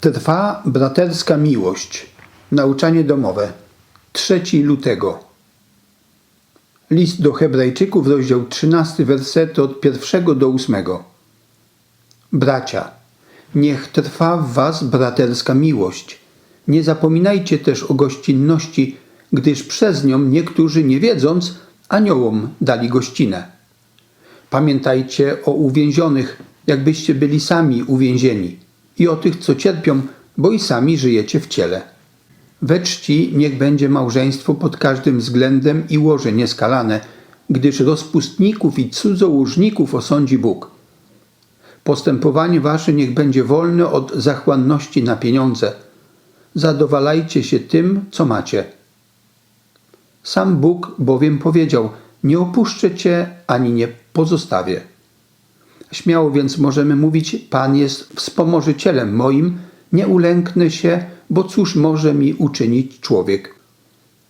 Trwa braterska miłość. Nauczanie domowe. 3 lutego. List do Hebrajczyków, rozdział 13, wersety od 1 do 8. Bracia, niech trwa w was braterska miłość. Nie zapominajcie też o gościnności, gdyż przez nią niektórzy, nie wiedząc, aniołom dali gościnę. Pamiętajcie o uwięzionych, jakbyście byli sami uwięzieni, i o tych, co cierpią, bo i sami żyjecie w ciele. We czci niech będzie małżeństwo pod każdym względem i łoże nieskalane, gdyż rozpustników i cudzołóżników osądzi Bóg. Postępowanie wasze niech będzie wolne od zachłanności na pieniądze. Zadowalajcie się tym, co macie. Sam Bóg bowiem powiedział: Nie opuszczę cię ani nie pozostawię. Śmiało więc możemy mówić: Pan jest wspomożycielem moim, nie ulęknę się, bo cóż może mi uczynić człowiek?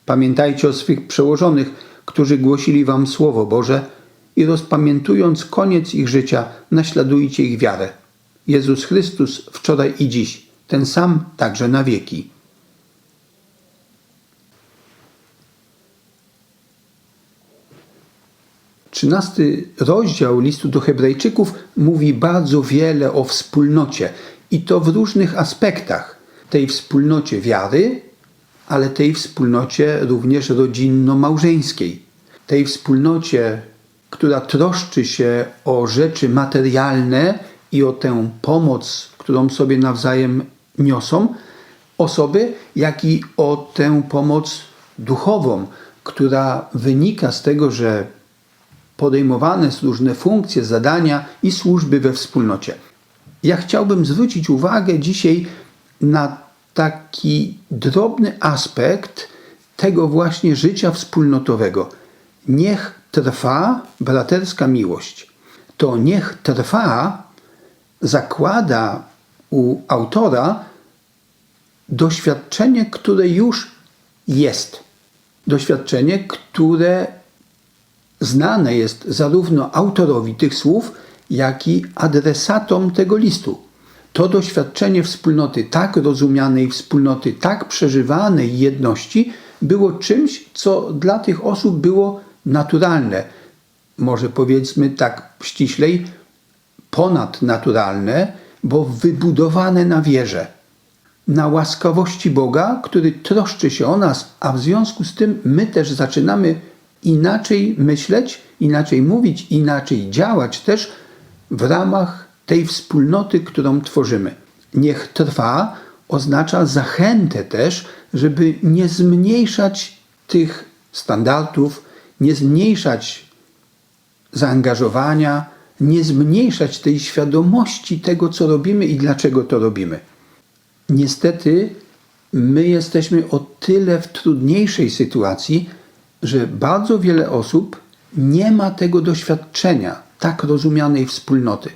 Pamiętajcie o swych przełożonych, którzy głosili wam Słowo Boże i rozpamiętując koniec ich życia, naśladujcie ich wiarę. Jezus Chrystus wczoraj i dziś, ten sam także na wieki. Trzynasty rozdział listu do Hebrajczyków mówi bardzo wiele o wspólnocie i to w różnych aspektach. Tej wspólnocie wiary, ale tej wspólnocie również rodzinno-małżeńskiej. Tej wspólnocie, która troszczy się o rzeczy materialne i o tę pomoc, którą sobie nawzajem niosą osoby, jak i o tę pomoc duchową, która wynika z tego, że podejmowane są różne funkcje, zadania i służby we wspólnocie. Ja chciałbym zwrócić uwagę dzisiaj na taki drobny aspekt tego właśnie życia wspólnotowego. Niech trwa braterska miłość. To niech trwa zakłada u autora doświadczenie, które już jest. Doświadczenie, które znane jest zarówno autorowi tych słów, jak i adresatom tego listu. To doświadczenie wspólnoty, tak rozumianej wspólnoty, tak przeżywanej jedności, było czymś, co dla tych osób było naturalne. Może powiedzmy tak ściślej, ponadnaturalne, bo wybudowane na wierze, na łaskawości Boga, który troszczy się o nas, a w związku z tym my też zaczynamy inaczej myśleć, inaczej mówić, inaczej działać też w ramach tej wspólnoty, którą tworzymy. Niech trwa oznacza zachętę też, żeby nie zmniejszać tych standardów, nie zmniejszać zaangażowania, nie zmniejszać tej świadomości tego, co robimy i dlaczego to robimy. Niestety, my jesteśmy o tyle w trudniejszej sytuacji, że bardzo wiele osób nie ma tego doświadczenia tak rozumianej wspólnoty.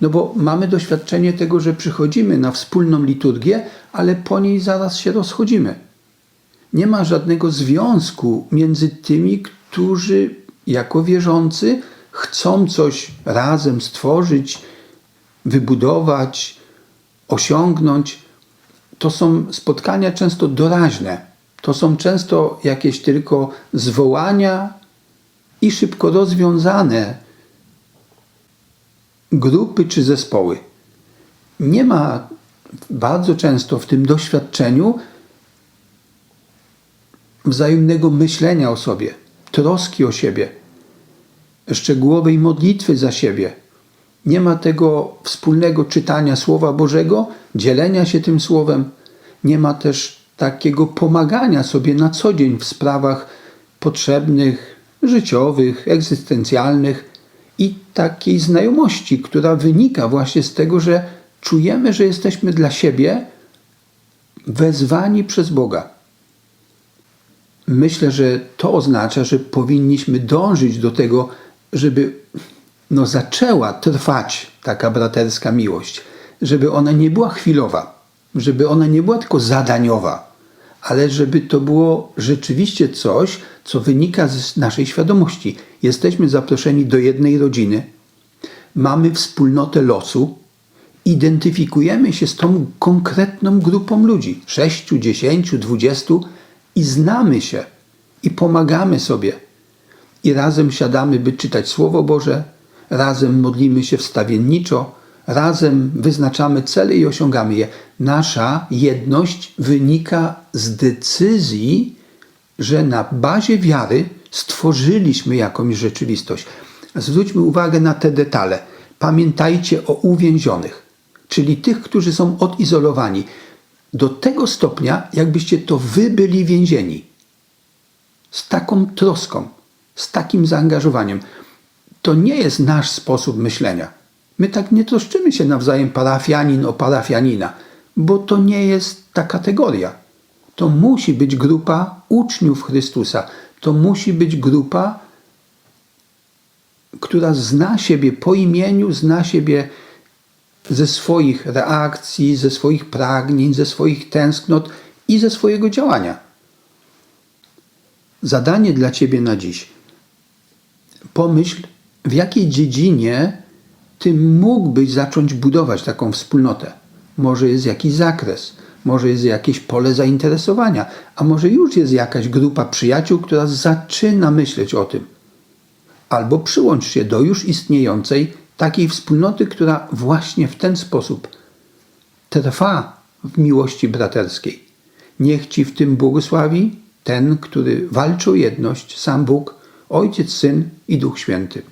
No bo mamy doświadczenie tego, że przychodzimy na wspólną liturgię, ale po niej zaraz się rozchodzimy. Nie ma żadnego związku między tymi, którzy jako wierzący chcą coś razem stworzyć, wybudować, osiągnąć. To są spotkania często doraźne. To są często jakieś tylko zwołania i szybko rozwiązane grupy czy zespoły. Nie ma bardzo często w tym doświadczeniu wzajemnego myślenia o sobie, troski o siebie, szczegółowej modlitwy za siebie. Nie ma tego wspólnego czytania Słowa Bożego, dzielenia się tym Słowem. Nie ma też takiego pomagania sobie na co dzień w sprawach potrzebnych, życiowych, egzystencjalnych i takiej znajomości, która wynika właśnie z tego, że czujemy, że jesteśmy dla siebie wezwani przez Boga. Myślę, że to oznacza, że powinniśmy dążyć do tego, żeby no, zaczęła trwać taka braterska miłość, żeby ona nie była chwilowa, żeby ona nie była tylko zadaniowa, ale żeby to było rzeczywiście coś, co wynika z naszej świadomości. Jesteśmy zaproszeni do jednej rodziny, mamy wspólnotę losu identyfikujemy się z tą konkretną grupą ludzi 6, 10, 20 i znamy się i pomagamy sobie. I razem siadamy, by czytać Słowo Boże, razem modlimy się wstawienniczo, razem wyznaczamy cele i osiągamy je. Nasza jedność wynika z decyzji, że na bazie wiary stworzyliśmy jakąś rzeczywistość. Zwróćmy uwagę na te detale. Pamiętajcie o uwięzionych, czyli tych, którzy są odizolowani. Do tego stopnia, jakbyście to wy byli więzieni. Z taką troską, z takim zaangażowaniem. To nie jest nasz sposób myślenia. My tak nie troszczymy się nawzajem parafianin o parafianina, bo to nie jest ta kategoria. To musi być grupa uczniów Chrystusa. To musi być grupa, która zna siebie po imieniu, zna siebie ze swoich reakcji, ze swoich pragnień, ze swoich tęsknot i ze swojego działania. Zadanie dla Ciebie na dziś. Pomyśl, w jakiej dziedzinie Ty mógłbyś zacząć budować taką wspólnotę. Może jest jakiś zakres, może jest jakieś pole zainteresowania, a może już jest jakaś grupa przyjaciół, która zaczyna myśleć o tym. Albo przyłącz się do już istniejącej takiej wspólnoty, która właśnie w ten sposób trwa w miłości braterskiej. Niech Ci w tym błogosławi ten, który walczy o jedność, sam Bóg, Ojciec, Syn i Duch Święty.